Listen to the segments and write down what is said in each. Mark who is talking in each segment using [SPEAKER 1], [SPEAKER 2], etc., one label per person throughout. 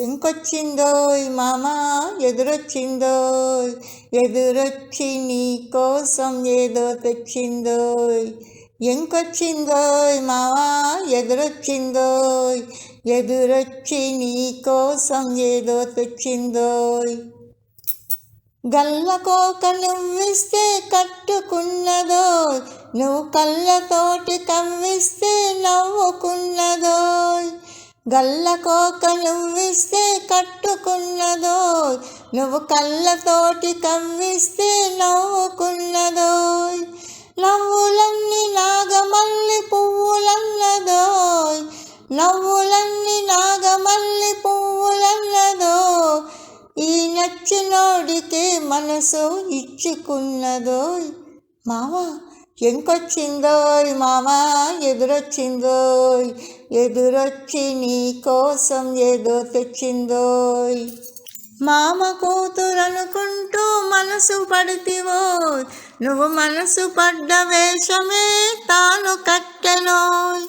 [SPEAKER 1] ఇంకొచ్చిందోయ్ మామ ఎదురొచ్చిందోయ్. ఎదురొచ్చి నీ కోసం ఏదో తెచ్చిందోయ్. ఇంకొచ్చిందోయ్ మామ ఎదురొచ్చిందోయ్. ఎదురొచ్చి నీ కోసం ఏదో తెచ్చిందోయ్. గల్లకోక నువ్విస్తే కట్టుకున్నదో నువ్వు కళ్ళతోటి కవ్విస్తే నవ్వుకున్నదోయ్. గల్లకోక నువ్విస్తే కట్టుకున్నదోయ్ నువ్వు కళ్ళతోటి కవ్విస్తే నవ్వుకున్నదోయ్ నవ్వులన్నీ నాగమల్లి పువ్వులన్నదో నవ్వులన్నీ నాగమల్లి పువ్వులన్నదో. ఈ నచ్చినోడికి మనసు ఇచ్చుకున్నదోయ్ మావా ఎంకొచ్చిందోయ్ మామ ఎదురొచ్చిందోయ్. ఎదురొచ్చి నీ కోసం ఏదో తెచ్చిందోయ్. మామ కూతురనుకుంటూ మనసు పడితివోయ్. నువ్వు మనసు పడ్డ వేషమే తాను కట్టెనోయ్.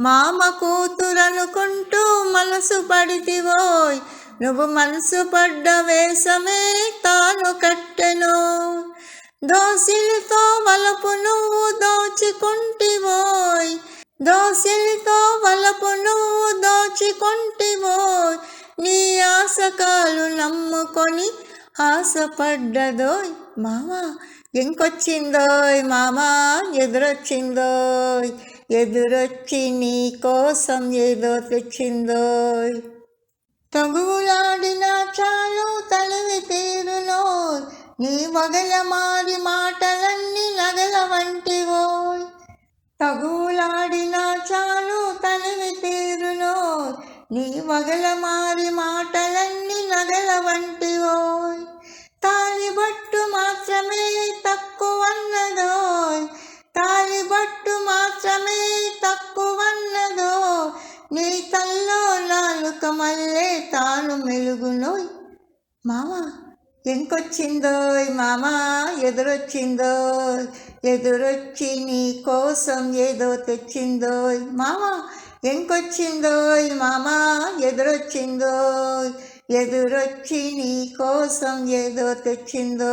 [SPEAKER 1] మామ కూతురనుకుంటూ మనసు పడితివోయ్. నువ్వు మనసు పడ్డ వేషమే తాను కట్టెనోయ్. దోసిలితో వలపు నువ్వు దోచుకుంటివోయ్. దోసిలితో వలపు నువ్వు దోచుకుంటివోయ్. నీ ఆశకాలు నమ్ముకొని ఆశపడ్డదోయ్. మామా ఇంకొచ్చిందోయ్ మామా ఎదురొచ్చిందోయ్. ఎదురొచ్చి నీ కోసం ఏదో తెచ్చిందోయ్. తగువులాడిన చాలు తలివి తీరునోయ్. నీ వగల మారి మాట తగులాడినా చాలు తనివి తీరునో నీ వగల మారి మాటలన్నీ నగల వంటివోయ్. తాలిబట్టు మాత్రమే తక్కువన్నదోయ్. తాలిబట్టు మాత్రమే తక్కువన్నదో నీ తల్లో నాలుక మల్లే తాను మెలుగునోయ్. మావా ఇంకొచ్చిందో మామ ఎదురొచ్చిందో ఎదురొచ్చి నీ కోసం ఏదో తెచ్చిందో మామ ఇంకొచ్చిందో మామ ఎదురొచ్చిందో ఎదురొచ్చి నీ కోసం ఏదో తెచ్చిందో